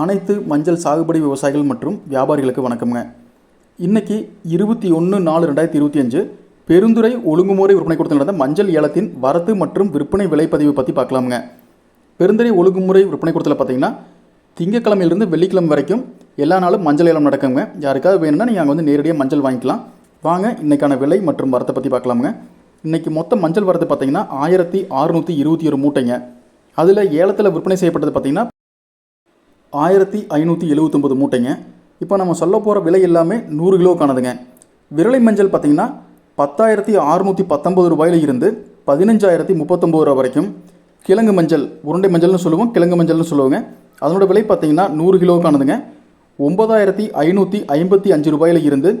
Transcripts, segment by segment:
அனைத்து மஞ்சள் சாகுபடி விவசாயிகள் மற்றும் வியாபாரிகளுக்கு வணக்கம்ங்க. இன்னைக்கு இருபத்தி ஒன்று நாலு ரெண்டாயிரத்தி இருபத்தி அஞ்சு பெருந்துறை ஒழுங்குமுறை விற்பனை கொடுத்து நடந்த மஞ்சள் ஏலத்தின் வரத்து மற்றும் விற்பனை விலைப்பதிவு பற்றி பார்க்கலாமுங்க. பெருந்துறை ஒழுங்குமுறை விற்பனை கொடுத்துல பார்த்தீங்கன்னா திங்கக்கிழமையிலிருந்து வெள்ளிக்கிழமை வரைக்கும் எல்லா நாளும் மஞ்சள் ஏலம் நடக்குங்க. யாருக்காவது வேணும்னா நீங்கள் அங்கே வந்து நேரடியாக மஞ்சள் வாங்கிக்கலாம். வாங்க இன்றைக்கான விலை மற்றும் வரத்தை பற்றி பார்க்கலாமுங்க. இன்னைக்கு மொத்த மஞ்சள் வரத்து பார்த்தீங்கன்னா ஆயிரத்தி அறுநூற்றி இருபத்தி ஒரு மூட்டைங்க. அதில் ஏலத்தில் விற்பனை செய்யப்பட்டது பார்த்திங்கன்னா ஆயிரத்தி ஐநூற்றி எழுபத்தொம்பது மூட்டைங்க. இப்போ நம்ம சொல்ல போகிற விலை எல்லாமே நூறு கிலோக்கானதுங்க. விரலை மஞ்சள் பார்த்தீங்கன்னா பத்தாயிரத்தி அறுநூற்றி பத்தொம்பது ரூபாயில இருந்து பதினஞ்சாயிரத்தி முப்பத்தொம்பது ரூபா வரைக்கும். கிழங்கு மஞ்சள் உருண்டை மஞ்சள்னு சொல்லுவோம் கிழங்கு மஞ்சள்னு சொல்லுவோங்க. அதனோட விலை பார்த்தீங்கன்னா நூறு கிலோக்கானதுங்க. ஒன்பதாயிரத்தி ஐநூற்றி ஐம்பத்தி அஞ்சு ரூபாயில இருந்து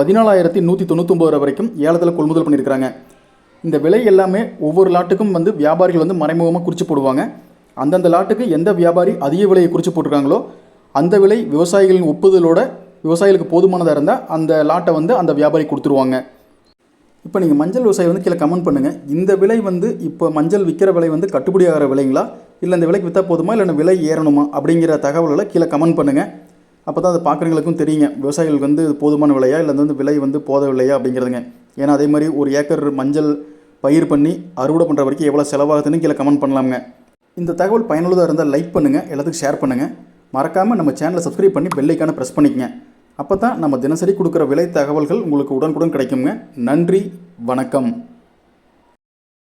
பதினாலாயிரத்தி நூற்றி தொண்ணூத்தொம்பது ரூபா வரைக்கும் ஏலத்தில் கொள்முதல் பண்ணியிருக்கிறாங்க. இந்த விலை எல்லாமே ஒவ்வொரு லாட்டுக்கும் வந்து வியாபாரிகள் வந்து மறைமுகமாக குறித்து போடுவாங்க. அந்தந்த லாட்டுக்கு எந்த வியாபாரி அதிக விலையை குறித்து போட்டிருக்காங்களோ அந்த விலை விவசாயிகளின் ஒப்புதலோட விவசாயிகளுக்கு போதுமானதாக இருந்தால் அந்த லாட்டை வந்து அந்த வியாபாரி கொடுத்துருவாங்க. இப்போ நீங்கள் மஞ்சள் விவசாயி வந்து கீழே கமெண்ட் பண்ணுங்கள் இந்த விலை வந்து இப்போ மஞ்சள் விற்கிற விலை வந்து கட்டுப்படி ஆகிற விலைங்களா? இல்லை இந்த விலைக்கு விற்றா போதுமா? இல்லை விலை ஏறணுமா? அப்படிங்கிற தகவலில் கீழே கமெண்ட் பண்ணுங்கள் அப்போ தான் அதை பார்க்குறவங்களுக்கும் தெரியுங்க. விவசாயிகளுக்கு வந்து போதுமான விலையா? இல்லை வந்து விலை வந்து போதவில்லையா அப்படிங்கிறதுங்க. ஏன்னா அதே மாதிரி ஒரு ஏக்கர் மஞ்சள் பயிர் பண்ணி அறுவடை பண்ணுற வரைக்கும் எவ்வளோ செலவாகுதுன்னு கீழே கமெண்ட் பண்ணலாமுங்க. இந்த தகவல் பயனுள்ளதாக இருந்தால் லைக் பண்ணுங்கள் எல்லாத்துக்கும் ஷேர் பண்ணுங்கள் மறக்காமல் நம்ம சேனலை சப்ஸ்கிரைப் பண்ணி பெல்லைக்கான ப்ரெஸ் பண்ணிக்கங்க. அப்போ தான் நம்ம தினசரி கொடுக்குற விலை தகவல்கள் உங்களுக்கு உடனுக்குடன் கிடைக்குங்க. நன்றி வணக்கம்.